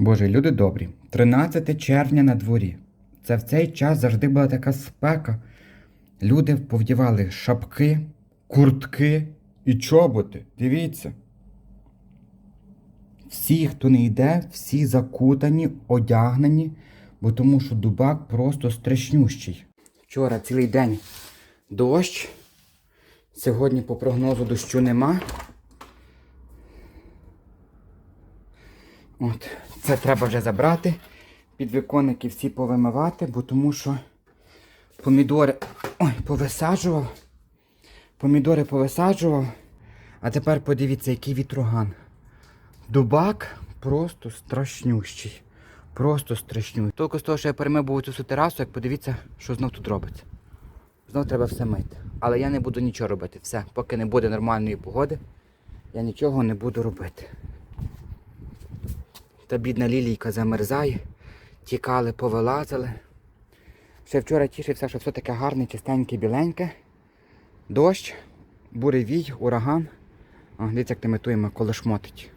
Боже, люди добрі. 13 червня на дворі. Це в цей час завжди була така спека. Люди повдівали шапки, куртки і чоботи. Дивіться. Всі, хто не йде, всі закутані, одягнені, бо тому що дубак просто страшнющий. Вчора цілий день дощ. Сьогодні по прогнозу дощу нема. От, це треба вже забрати. Підвіконники всі повимивати, бо тому що помідори ой, повисаджував. Помідори повисаджував. А тепер подивіться, який вітроган. Дубак просто страшнющий. Просто страшнющий. Тільки з того, що я перемив був цю терасу, як подивіться, що знов тут робиться. Знов треба все мити. Але я не буду нічого робити. Все, поки не буде нормальної погоди, я нічого не буду робити. Та бідна лілійка замерзає, тікали, повилазили. Ще вчора тішився, що все таке гарне, чистеньке, біленьке. Дощ, буревій, ураган. О, дивіться, як тимитуємо, коли шмотить.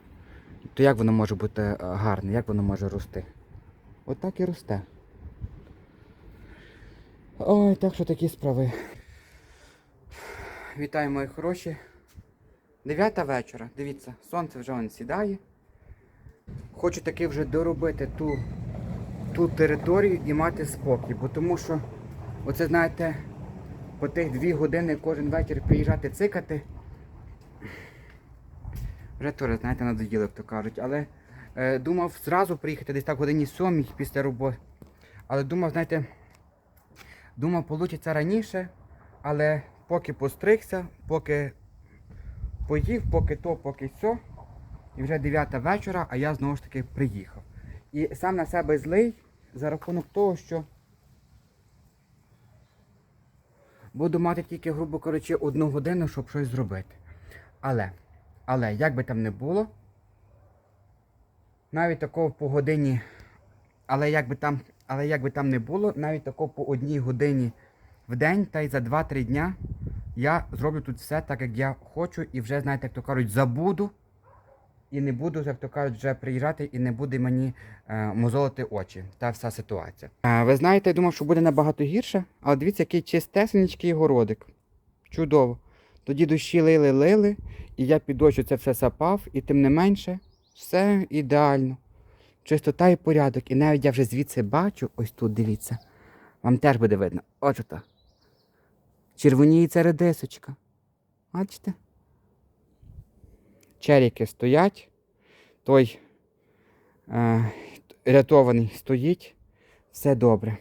То як воно може бути е, гарне, як воно може рости? От так і росте. Ой, так що такі справи. Вітаю, мої хороші. Дев'ята вечора. Дивіться, сонце вже он сідає. Хочу таки вже доробити ту, ту територію і мати спокій, бо тому що, оце знаєте, по тих дві години кожен вечір приїжджати цикати. Вже теж, знаєте, надоїло, як то кажуть. Але е, думав зразу приїхати десь так годині сьомій після роботи. Але думав, знаєте, думав, вийде раніше, але поки постригся, поки поїв, поки то, поки сьо. І вже 9 вечора, а я знову ж таки приїхав. І сам на себе злий за рахунок того, що буду мати тільки, грубо кажучи, одну годину, щоб щось зробити. Але, але, як би там не було, навіть такого по годині, але як би там, але як би там не було, навіть такого по одній годині в день та й за 2-3 дня я зроблю тут все так, як я хочу, і вже, знаєте, як то кажуть, забуду. І не буду, як то кажуть, вже приїжджати і не буде мені е, мозолити очі. Та вся ситуація. Е, ви знаєте, я думав, що буде набагато гірше, але дивіться, який чистесенький городик. Чудово. Тоді дощі лили, лили, і я під дощу це все сапав, і тим не менше, все ідеально. Чистота і порядок. І навіть я вже звідси бачу, ось тут дивіться. Вам теж буде видно. Ось то. Червоніється редисочка. Бачите? Черіки стоять, той е, рятований стоїть, все добре.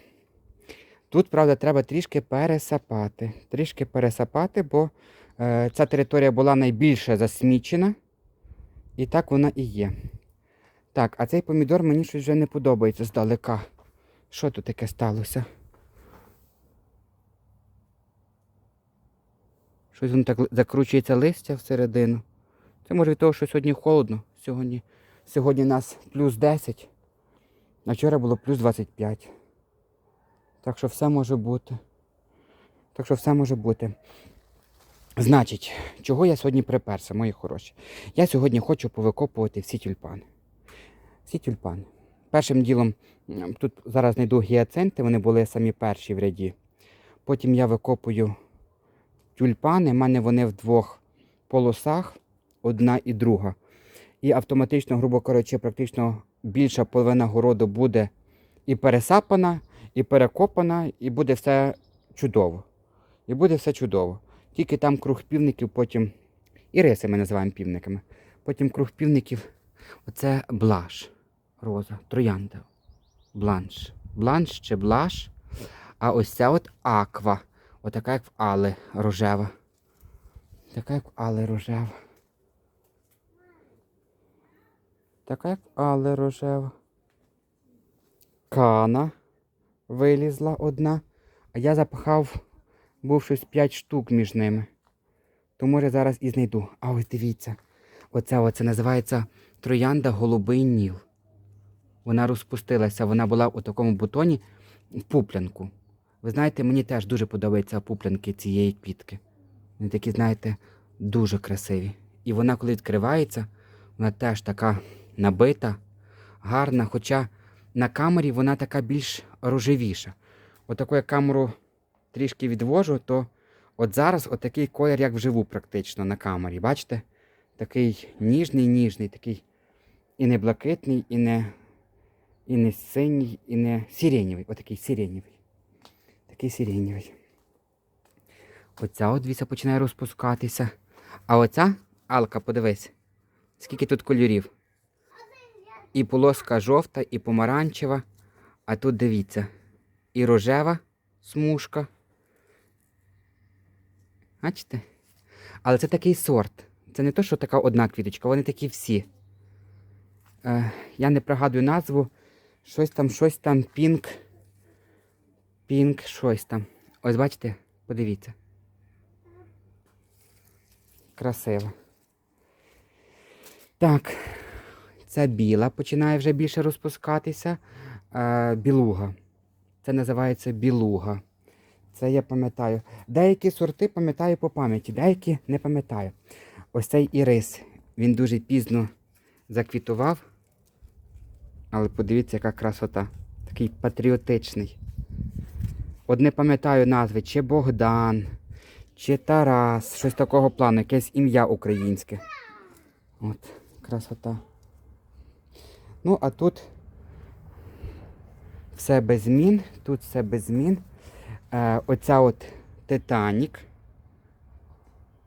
Тут, правда, треба трішки пересапати. Трішки пересапати, бо е, ця територія була найбільше засмічена. І так вона і є. Так, а цей помідор мені щось вже не подобається здалека. Що тут таке сталося? Щось воно так закручується листя всередину. Це може від того, що сьогодні холодно. Сьогодні сьогодні нас плюс 10, а вчора було плюс 25. Так що все може бути. Так що все може бути. Значить, чого я сьогодні приперся, мої хороші? Я сьогодні хочу повикопувати всі тюльпани. Всі тюльпани. Першим ділом, тут зараз знайду гіацинти, вони були самі перші в ряді. Потім я викопую тюльпани, в мене вони в двох полосах одна і друга. І автоматично, грубо кажучи, практично більша половина городу буде і пересапана, і перекопана, і буде все чудово. І буде все чудово. Тільки там круг півників, потім. І риси ми називаємо півниками. Потім круг півників. Оце блаш. Роза, троянда. Бланш. Бланш чи блаш. А ось ця от аква. Отака, як в Али рожева. Така, як в Али рожева. Така як але рожева. Кана вилізла одна, а я запахав, був щось 5 штук між ними. То може зараз і знайду. А ось дивіться. Оце, оце називається троянда голубий ніл. Вона розпустилася, вона була у такому бутоні в пуплянку. Ви знаєте, мені теж дуже подобаються пуплянки цієї квітки. Вони такі, знаєте, дуже красиві. І вона, коли відкривається, вона теж така набита, гарна, хоча на камері вона така більш рожевіша. Отаку я камеру трішки відвожу, то от зараз отакий колір, як вживу, практично на камері. Бачите? Такий ніжний, ніжний, такий і не блакитний, і не, і не синій, і не сиренєвий. Отакий сиренєвий. Такий сиренєвий. Оця от віса починає розпускатися. А оця Алка, подивись, скільки тут кольорів. І полоска жовта, і помаранчева. А тут дивіться, і рожева смужка. Бачите? Але це такий сорт. Це не то, що така одна квіточка, вони такі всі. Е, я не пригадую назву. Щось там, щось там, пінк. Пінк, щось там. Ось бачите, подивіться. Красиво. Так, це біла починає вже більше розпускатися. Е, білуга. Це називається білуга. Це я пам'ятаю. Деякі сорти пам'ятаю по пам'яті, деякі не пам'ятаю. Ось цей ірис. Він дуже пізно заквітував. Але подивіться, яка красота. Такий патріотичний. От не пам'ятаю назви, чи Богдан, чи Тарас, щось такого плану, якесь ім'я українське. От, красота. Ну, а тут все без змін. Тут все без змін. Е, оця от Титанік.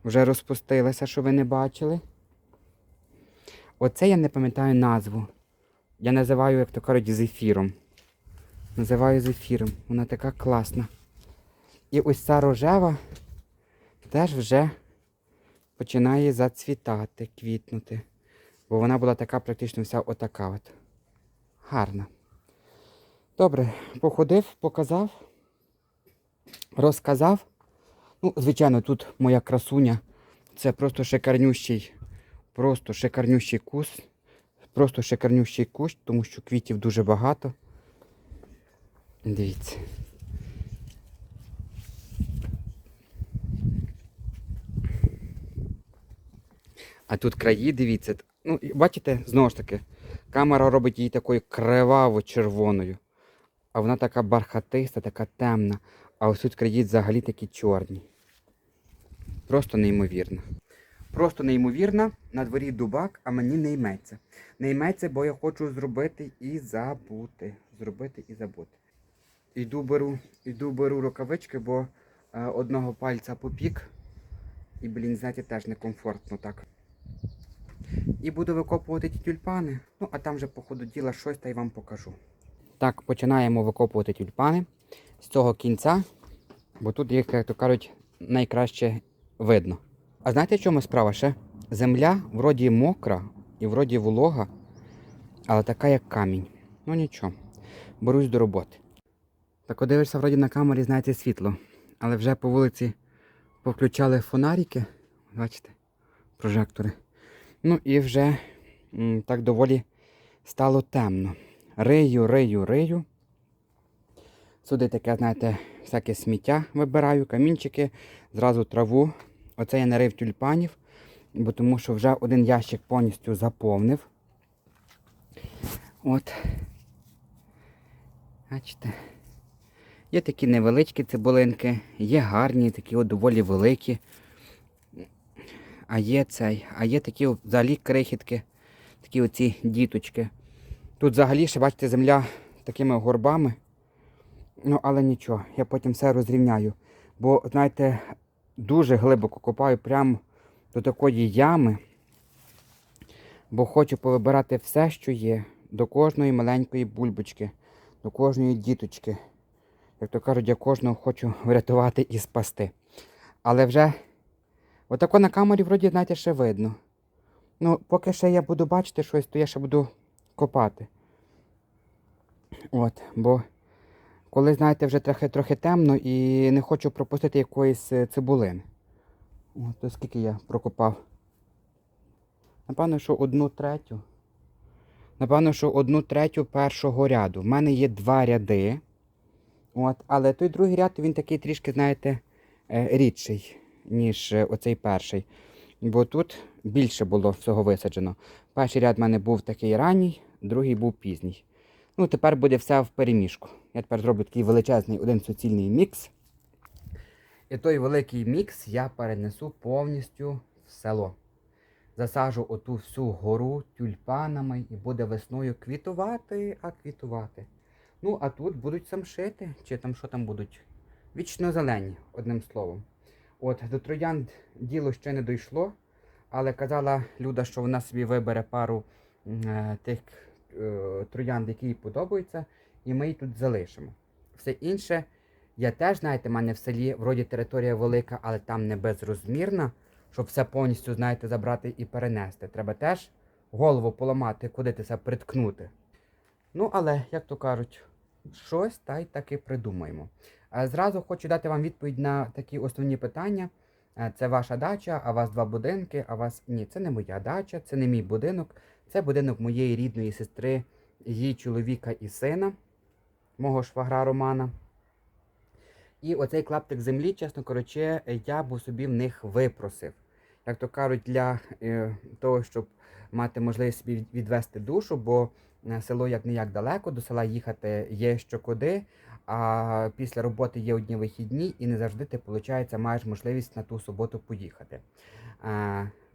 Вже розпустилася, що ви не бачили. Оце я не пам'ятаю назву. Я називаю, як то кажуть, зефіром. Називаю зефіром. Вона така класна. І ось ця рожева теж вже починає зацвітати, квітнути. Бо вона була така практично вся отака от. Гарна. Добре, походив, показав, розказав. Ну, звичайно, тут моя красуня. Це просто шикарнющий, просто шикарнющий кус. Просто шикарнющий кущ, тому що квітів дуже багато. Дивіться. А тут краї, дивіться. Ну, бачите, знову ж таки, камера робить її такою криваво-червоною. А вона така бархатиста, така темна. А ось тут краї взагалі такі чорні. Просто неймовірно. Просто неймовірно, на дворі дубак, а мені не йметься. Не йметься, бо я хочу зробити і забути. Зробити і забути. Іду беру, іду беру рукавички, бо е, одного пальця попік. І, блін, знаєте, теж некомфортно так. І буду викопувати ті тюльпани. Ну, а там вже по ходу діла щось та й вам покажу. Так, починаємо викопувати тюльпани з цього кінця, бо тут їх, як то кажуть, найкраще видно. А знаєте, в чому справа ще? Земля вроді мокра і вроді волога, але така, як камінь. Ну нічого, берусь до роботи. Так дивишся, вроді на камері, знаєте, світло. Але вже по вулиці повключали фонарики, бачите, прожектори. Ну і вже так доволі стало темно. Рию, рию, рию. Сюди таке, знаєте, всяке сміття вибираю, камінчики, зразу траву. Оце я нарив тюльпанів, бо тому що вже один ящик повністю заповнив. От. Бачите. Є такі невеличкі цибулинки, є гарні, такі от доволі великі. А є цей, а є такі взагалі крихітки, такі оці діточки. Тут взагалі ще, бачите, земля такими горбами. Ну, але нічого, я потім все розрівняю. Бо, знаєте, дуже глибоко копаю прямо до такої ями. Бо хочу повибирати все, що є, до кожної маленької бульбочки, до кожної діточки. Як то кажуть, я кожного хочу врятувати і спасти. Але вже отако на камері, вроді, знаєте, ще видно. Ну, поки ще я буду бачити щось, то я ще буду копати. От, бо коли, знаєте, вже трохи трохи темно і не хочу пропустити якоїсь е, цибулини. От, то скільки я прокопав? Напевно, що одну третю. Напевно, що одну третю першого ряду. В мене є два ряди. От, але той другий ряд він такий трішки, знаєте, е, рідший, ніж е, оцей перший. Бо тут більше було всього висаджено. Перший ряд в мене був такий ранній, другий був пізній. Ну, тепер буде все в переміжку. Я тепер зроблю такий величезний один суцільний мікс. І той великий мікс я перенесу повністю в село. Засажу оту всю гору тюльпанами і буде весною квітувати, а квітувати. Ну, а тут будуть самшити, чи там що там будуть? Вічно зелені, одним словом. От до троянд діло ще не дійшло, але казала Люда, що вона собі вибере пару е, тих е, троянд, які їй подобаються, і ми її тут залишимо. Все інше, я теж, знаєте, в мене в селі вроді територія велика, але там не безрозмірна, щоб все повністю, знаєте, забрати і перенести. Треба теж голову поламати, куди ти це приткнути. Ну, але, як то кажуть, щось та й таки придумаємо. Е, Зразу хочу дати вам відповідь на такі основні питання. Е, Це ваша дача, а вас два будинки, а вас ні, це не моя дача, це не мій будинок, це будинок моєї рідної сестри, її чоловіка і сина, мого швагра Романа. І оцей клаптик землі, чесно кажучи, я б собі в них випросив. Як то кажуть, для е, того, щоб мати можливість собі відвести душу, бо село як не як далеко, до села їхати є що куди, а після роботи є одні вихідні, і не завжди ти, виходить, маєш можливість на ту суботу поїхати.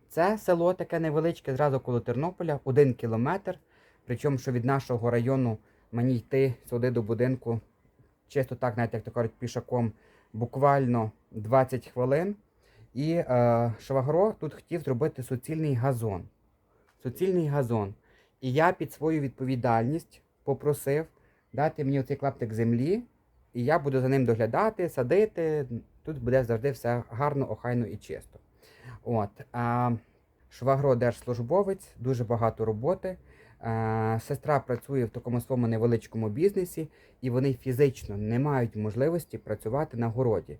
Це село таке невеличке, зразу коло Тернополя, один кілометр. Причому, що від нашого району мені йти сюди до будинку, чисто так, навіть як то кажуть, пішаком, буквально 20 хвилин. І е, Швагро тут хотів зробити суцільний газон. Суцільний газон. І я під свою відповідальність попросив дати мені оцей клаптик землі, і я буду за ним доглядати, садити. Тут буде завжди все гарно, охайно і чисто. От. А, Швагро держслужбовець, дуже багато роботи. Е, Сестра працює в такому своєму невеличкому бізнесі, і вони фізично не мають можливості працювати на городі.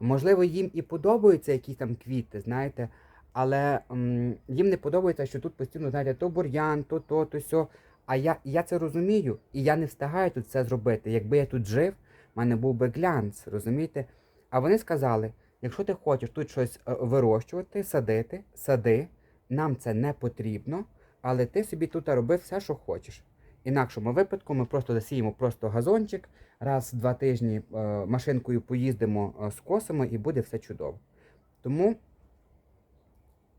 Можливо, їм і подобаються якісь там квіти, знаєте, але м, їм не подобається, що тут постійно, знаєте, то бур'ян, то то, то сьо. А я, я це розумію, і я не встигаю тут це зробити. Якби я тут жив, в мене був би глянц, розумієте? А вони сказали: якщо ти хочеш тут щось е, вирощувати, садити, сади, нам це не потрібно, але ти собі тут роби все, що хочеш. Інакшому випадку ми просто засіємо просто газончик, раз в два тижні е, машинкою поїздимо, е, скосимо і буде все чудово. Тому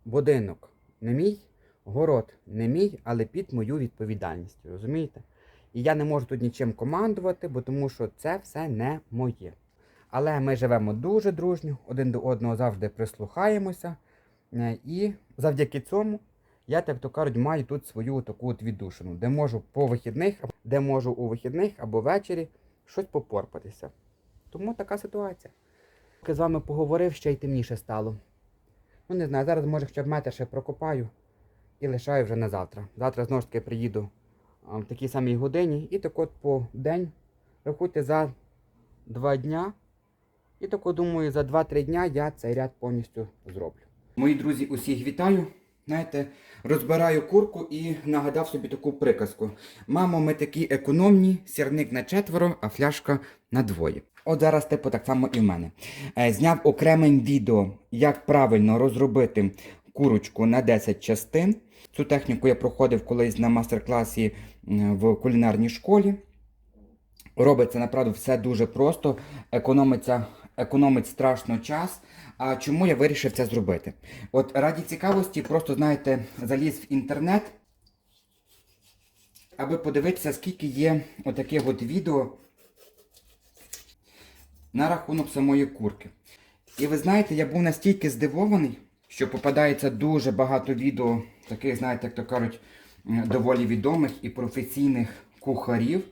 будинок не мій, город не мій, але під мою відповідальність, розумієте? І я не можу тут нічим командувати, бо тому що це все не моє. Але ми живемо дуже дружньо, один до одного завжди прислухаємося. Е, І завдяки цьому я, так то кажуть, маю тут свою таку от віддушину, де можу по вихідних, де можу у вихідних або ввечері щось попорпатися. Тому така ситуація. Поки з вами поговорив, ще й темніше стало. Ну не знаю, зараз може хоча б метр ще прокопаю і лишаю вже на завтра. Завтра знову ж таки приїду а, в такій самій годині і так от по день рахуйте за два дня. І тако думаю, за 2-3 дня я цей ряд повністю зроблю. Мої друзі, усіх вітаю. Знаєте, розбираю курку і нагадав собі таку приказку. Мамо, ми такі економні, сірник на четверо, а фляшка на двоє. От зараз, типу, так само і в мене. Е, зняв окремим відео, як правильно розробити курочку на 10 частин. Цю техніку я проходив колись на мастер-класі в кулінарній школі. Робиться направду все дуже просто, економиться, економить страшно час. А чому я вирішив це зробити? От раді цікавості, просто знаєте, заліз в інтернет, аби подивитися, скільки є отаких от відео на рахунок самої курки. І ви знаєте, я був настільки здивований, що попадається дуже багато відео, таких, знаєте, як то кажуть, доволі відомих і професійних кухарів.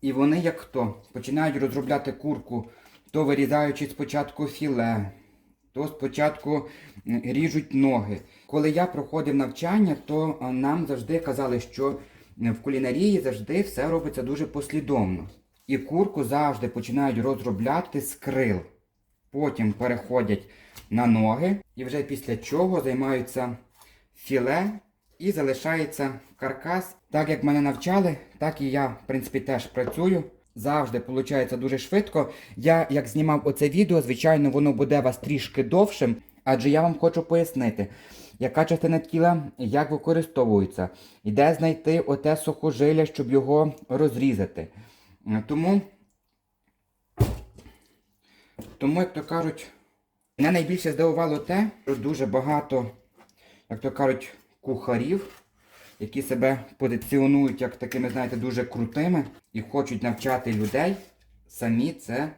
І вони як хто починають розробляти курку, то вирізаючи спочатку філе, то спочатку ріжуть ноги. Коли я проходив навчання, то нам завжди казали, що в кулінарії завжди все робиться дуже послідовно. І курку завжди починають розробляти з крил. Потім переходять на ноги і вже після чого займаються філе і залишається каркас. Так як мене навчали, так і я, в принципі, теж працюю. Завжди виходить дуже швидко. Я як знімав оце відео, звичайно, воно буде вас трішки довшим, Адже я вам хочу пояснити, яка частина тіла як використовується, і де знайти оте сухожилля, щоб його розрізати. Е, Тому, тому, як то кажуть, мене найбільше здивувало те, що дуже багато, як то кажуть, кухарів, які себе позиціонують як такими, знаєте, дуже крутими і хочуть навчати людей, самі це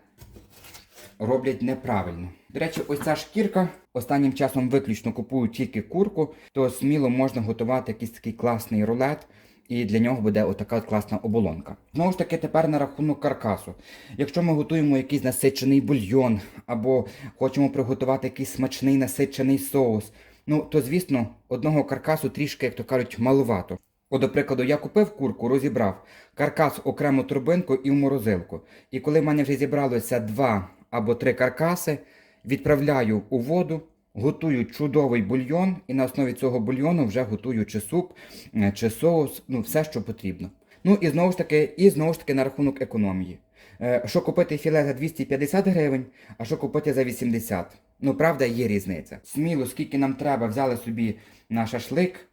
роблять неправильно. До речі, ось ця шкірка останнім часом виключно купують тільки курку, то сміло можна готувати якийсь такий класний рулет, і для нього буде отака класна оболонка. Знову ж таки, тепер на рахунок каркасу. Якщо ми готуємо якийсь насичений бульйон, або хочемо приготувати якийсь смачний насичений соус, ну то звісно, одного каркасу трішки, як то кажуть, малувато. От, до прикладу, я купив курку, розібрав каркас окремо турбинку і в морозилку. І коли в мене вже зібралося два або три каркаси, відправляю у воду, готую чудовий бульйон, і на основі цього бульйону вже готую чи суп, е, чи соус, ну все, що потрібно. Ну і знову ж таки, і знову ж таки на рахунок економії. Е, Що купити філе за 250 гривень, а що купити за 80. Ну, правда, є різниця. Сміло, скільки нам треба, взяли собі на шашлик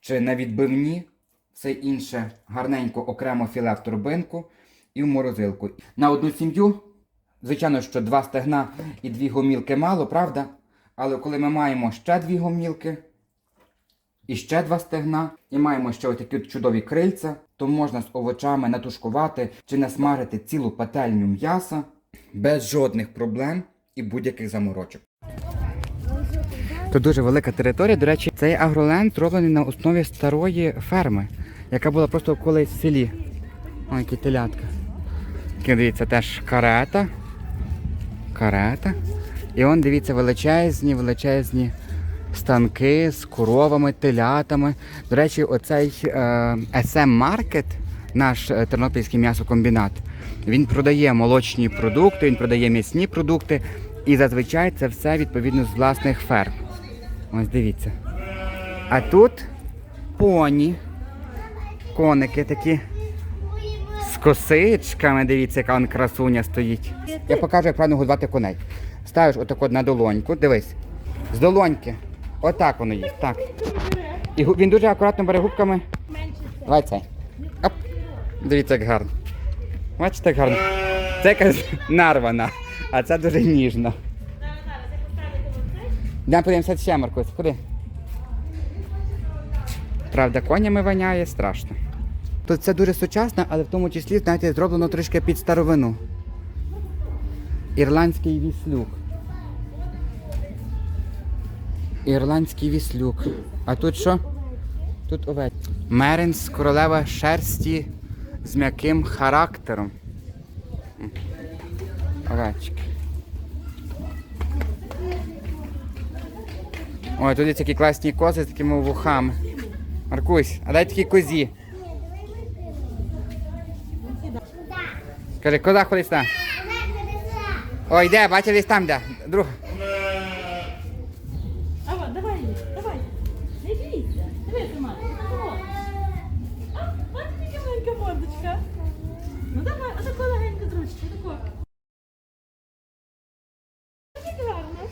чи на відбивні, все інше гарненько окремо філе в турбинку і в морозилку. На одну сім'ю, звичайно, що два стегна і дві гомілки мало, правда? Але коли ми маємо ще дві гомілки, і ще два стегна, і маємо ще отакі от чудові крильця, то можна з овочами натушкувати чи насмажити цілу пательню м'яса без жодних проблем і будь-яких заморочок. Тут дуже велика територія. До речі, цей агроленд зроблений на основі старої ферми, яка була просто колись в селі. Ой, які телятка. Дивіться, теж карета. Карета. І он, дивіться, величезні, величезні станки з коровами, телятами. До речі, оцей е, SM-маркет, наш е, тернопільський м'ясокомбінат, він продає молочні продукти, він продає м'ясні продукти. І зазвичай це все відповідно з власних ферм. Ось дивіться. А тут поні, коники такі з косичками, дивіться, яка он красуня стоїть. Я покажу, як правильно годувати коней. Ставиш отак от на долоньку, дивись. З долоньки. Отак воно їсть. Так. І він дуже акуратно бере губками. Давай цей. Оп. Дивіться, як гарно. Бачите, як гарно. Це якась нарвана, а це дуже ніжно. Йдемо подивимося ще, Маркус. Куди? Правда, конями воняє страшно. Тут це дуже сучасно, але в тому числі, знаєте, зроблено трішки під старовину. Ірландський віслюк. Ірландський віслюк. А тут що? Тут овець. Меренс, королева шерсті з м'яким характером. Овечки. Ой, тут є такі класні кози з такими вухами. Маркусь, а дай такі козі. Скажи, коза ходить сюди. Ой, де, бачиш, десь там де. Друга. Ава, давай, давай. Не бійся. Диви. О. А, тільки маленька мордочка. Ну давай, отако легенько з ручки, тако. Як гарно.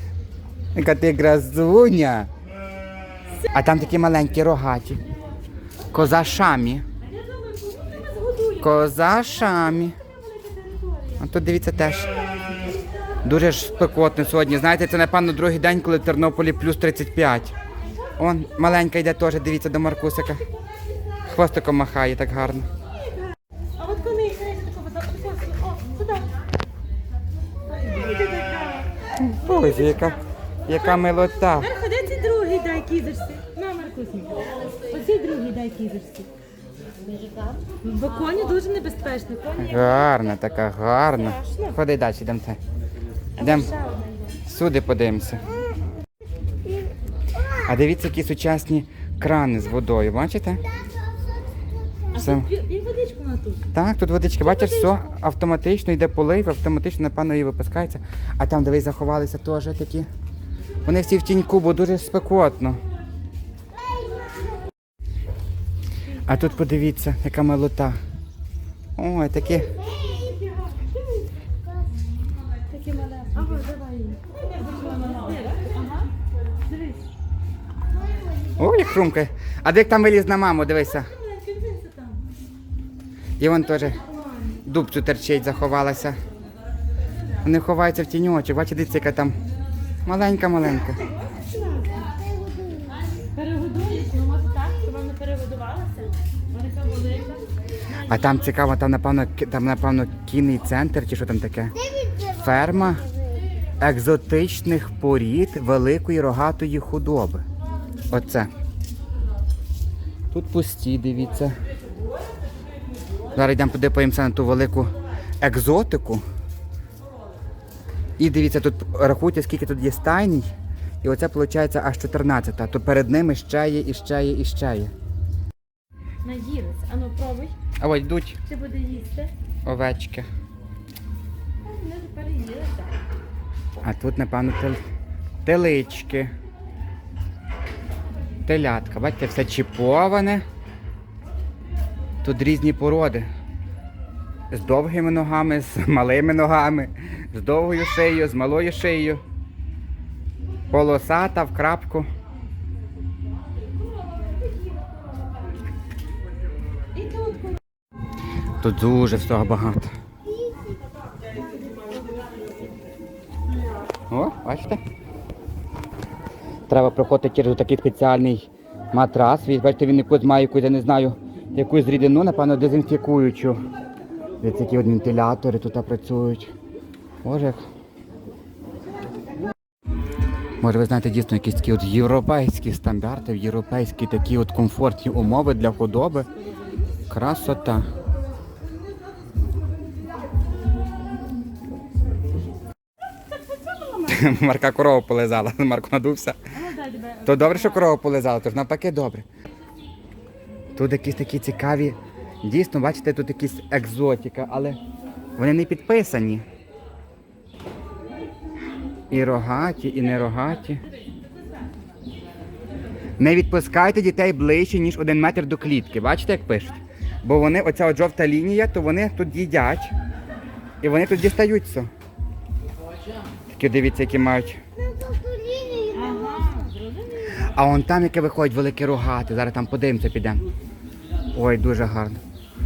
Яка ти красуня. А там такі маленькі рогаті. Коза шамі. А я думаю, кому ти нас годує? Коза шамі. А тут дивіться теж. Дуже ж спекотно сьогодні. Знаєте, це напевно другий день, коли в Тернополі плюс 35. Он маленька йде теж, дивіться до Маркусика. Хвостиком махає так гарно. А от коли. Боже, яка, яка милота. Верха, де цей другий дай кізерси? На, Маркусенька. Оцей другий дай кізерси. Бо коні дуже небезпечні. Коні Гарна така, гарна. Ходи далі, йдемо. Йдемо сюди подивимося. А дивіться, які сучасні крани з водою, бачите? А Все. тут і водичку на тут. Так, тут водички, бачиш, все автоматично йде полив, автоматично, напевно, її випускається. А там, дивись, заховалися теж такі. Вони всі в тіньку, бо дуже спекотно. А тут подивіться, яка милота. Ой, такі. О, як хрумкає. А де як там виліз на маму, дивися. І вон теж дубцю терчить, заховалася. Вони ховаються в тіньочок. Бачите, дивіться, яка там маленька-маленька. Перегодуєш, ну може так, щоб вона перегодувалася. Вона така велика. А там цікаво, там напевно, там, напевно, кінний центр чи що там таке. Ферма екзотичних порід великої рогатої худоби. Оце. Тут пусті, дивіться. Зараз йдемо подивимося на ту велику екзотику. І дивіться, тут рахуйте, скільки тут є стайній. І оце виходить аж 14. То перед ними ще є, і ще є, і ще є. Наїлися. Ану, пробуй. А ось йдуть Чи буде їсти? овечки. А, Вони вже переїлися. А тут, напевно, тел... телички. Телятка. Бачите, все чіповане. Тут різні породи. З довгими ногами, з малими ногами, з довгою шиєю, з малою шиєю. Полосата в крапку. Тут дуже всього багато. О, бачите? Треба проходити через такий спеціальний матрас. Бачите, він якусь має якусь, я не знаю, якусь рідину, напевно, дезінфікуючу. Дивіться, які от вентилятори тут працюють. Боже. як. Може, ви знаєте, дійсно якісь такі от європейські стандарти, європейські такі от комфортні умови для худоби. Красота. Марка корову полизала, Марко надувся. Ну. То добре, що корову полизала, то ж навпаки добре. Тут якісь такі цікаві. Дійсно, бачите, тут якісь екзотика, але вони не підписані. І рогаті, і не рогаті. Не відпускайте дітей ближче, ніж один метр до клітки. Бачите, як пишуть? Бо вони, оця от жовта лінія, то вони тут їдять. І вони тут дістаються. Такі дивіться, які мають. А вон там, яке виходить велике рогати. Зараз там подивимося, підемо. Ой, дуже гарно.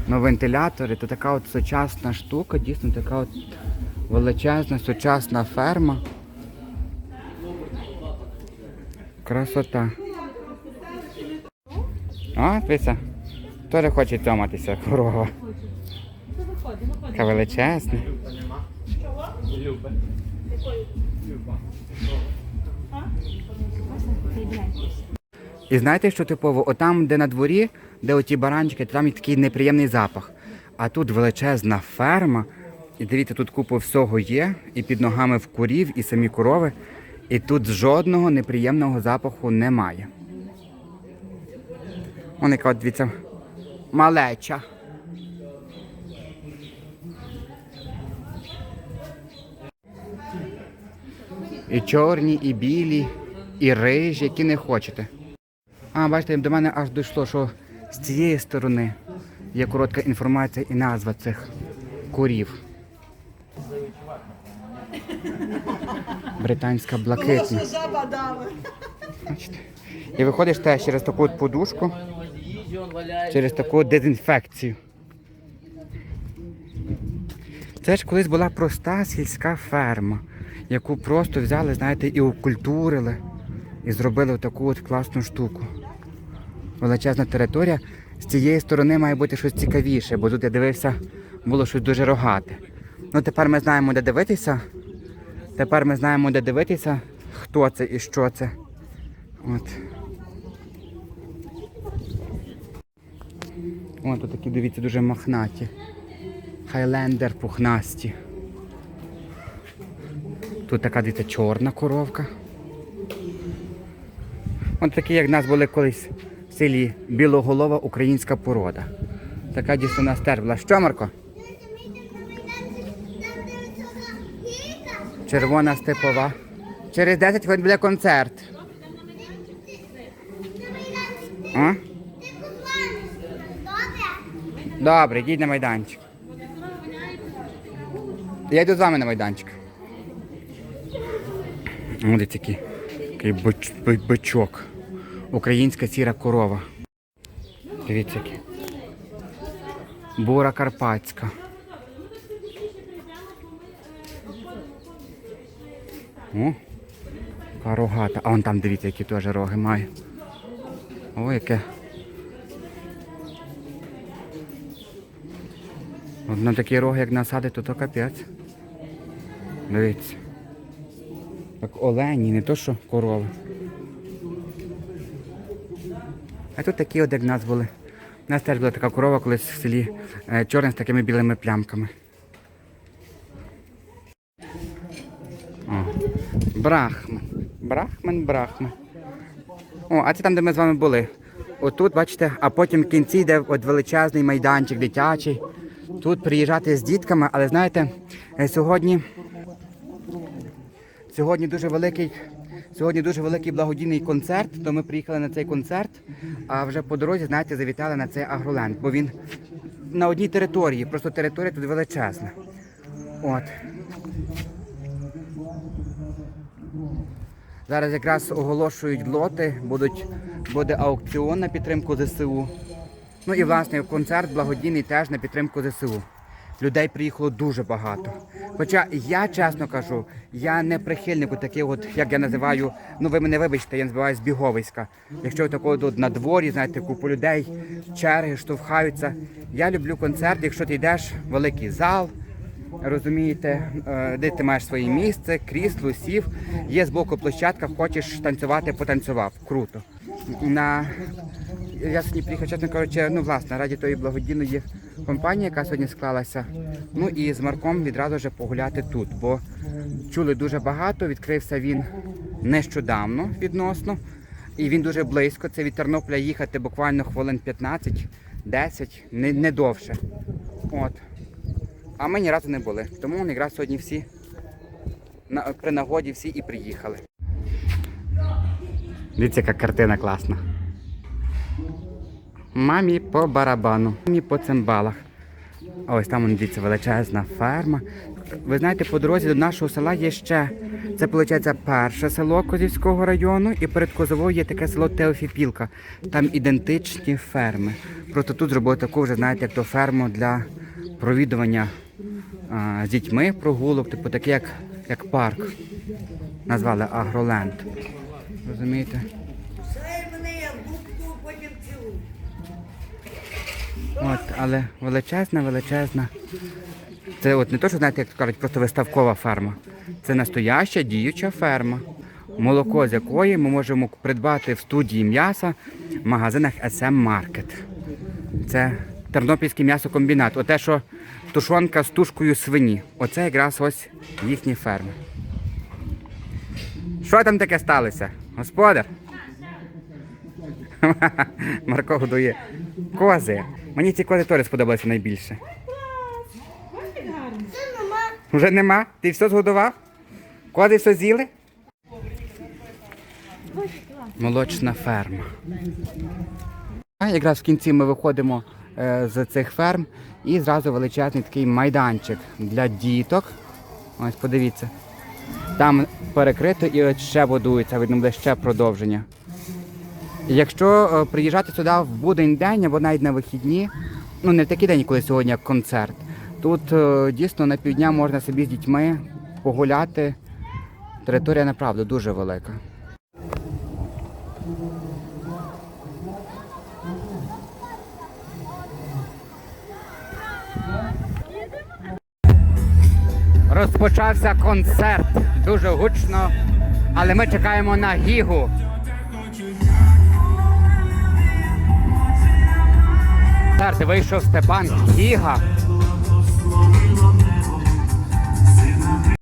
Ну, вентилятори, то така от сучасна штука, дійсно така от величезна, сучасна ферма. Красота. А, дивися. Теж хоче цьоматися корова. Така величезна. І знаєте, що типово? Отам, де на дворі, де оті баранчики, там є такий неприємний запах. А тут величезна ферма. І дивіться, тут купа всього є, і під ногами в курів, і самі корови. І тут жодного неприємного запаху немає. Вон яка от, дивіться, малеча. І чорні, і білі, і рижі, які не хочете. А, бачите, до мене аж дійшло, що з цієї сторони є коротка інформація і назва цих курів. Британська блакитна. Бачите? І виходиш теж через таку подушку, через таку дезінфекцію. Це ж колись була проста сільська ферма, яку просто взяли, знаєте, і окультурили, і зробили таку от класну штуку. Величезна територія. З цієї сторони має бути щось цікавіше, бо тут я дивився, було щось дуже рогате. Ну тепер ми знаємо, де дивитися. Тепер ми знаємо, де дивитися, хто це і що це. От. О, тут такі, дивіться, дуже махнаті. Хайлендер пухнасті. Тут така дивіться, чорна коровка. От такі, як в нас були колись в селі білоголова українська порода. Така дійсно у нас теж була. Що, Марко? Червона степова. Через 10 хвилин буде концерт. А? Добре, йдіть на майданчик. Я йду з вами на майданчик. Ось такий, такий бич, би- бичок. Українська сіра корова. Дивіться які. Бура карпатська. О, яка рогата. А вон там дивіться, які теж роги має. О, яке. Одно такі роги, як насадить, то то капець. Дивіться. Як олені, не то що корови. А тут такі от як нас були. У нас теж була така корова колись в селі е, чорна з такими білими плямками. О. Брахман. Брахман, брахман. О, а це там, де ми з вами були. Отут, бачите, а потім в кінці йде от величезний майданчик дитячий. Тут приїжджати з дітками, але знаєте, е, сьогодні, сьогодні дуже великий. Сьогодні дуже великий благодійний концерт, то ми приїхали на цей концерт, а вже по дорозі, знаєте, завітали на цей агроленд, бо він на одній території, просто територія тут величезна. От. Зараз якраз оголошують лоти, будуть, буде аукціон на підтримку ЗСУ. Ну і власне концерт благодійний теж на підтримку ЗСУ. Людей приїхало дуже багато. Хоча я чесно кажу, я не прихильник у таких, от, як я називаю, ну ви мене вибачте, я називаю збіговиська. Якщо такого тут на дворі, знаєте, купу людей, черги штовхаються. Я люблю концерт, якщо ти йдеш в великий зал, розумієте, е, де ти маєш своє місце, крісло, сів, є збоку площадка, хочеш танцювати, потанцював. Круто. На я сьогодні приїхав, чесно кажучи, ну власне, раді тої благодійної компанії, яка сьогодні склалася. Ну і з Марком відразу вже погуляти тут, бо чули дуже багато. Відкрився він нещодавно відносно, і він дуже близько. Це від Тернополя їхати буквально хвилин 15-10, не, не довше. От. А ми ні разу не були. Тому якраз сьогодні всі на, при нагоді всі і приїхали. Дивіться, яка картина класна. Мамі по барабану, мамі по цимбалах. Ось там дивіться, величезна ферма. Ви знаєте, по дорозі до нашого села є ще. Це виходить перше село Козівського району, і перед Козовою є таке село Теофіпілка. Там ідентичні ферми. Просто тут зробили таку вже, знаєте, як то ферму для провідування а, з дітьми прогулок, типу таке, як, як парк. Назвали Агроленд. Розумієте? От, але величезна, величезна. Це от не то, що знаєте, як кажуть, просто виставкова ферма. Це настояща діюча ферма. Молоко з якої ми можемо придбати в студії м'яса в магазинах SM Market. Це Тернопільський м'ясокомбінат. Оте, що тушонка з тушкою свині. Оце якраз ось їхні ферми. Що там таке сталося? Господар? Марко годує кози. Мені ці кози теж сподобалися найбільше. Вже нема? Ти все згодував? Кози все з'їли? Молочна ферма. А якраз в кінці ми виходимо е, з цих ферм і зразу величезний такий майданчик для діток. Ось подивіться. Там перекрито і ще будується, видно, буде ще продовження. Якщо е, приїжджати сюди в будень день або навіть на вихідні, ну не в такий день, коли сьогодні концерт, тут е, дійсно на півдня можна собі з дітьми погуляти. Територія направду дуже велика. Розпочався концерт дуже гучно, але ми чекаємо на гігу. Вийшов Степан Гіга.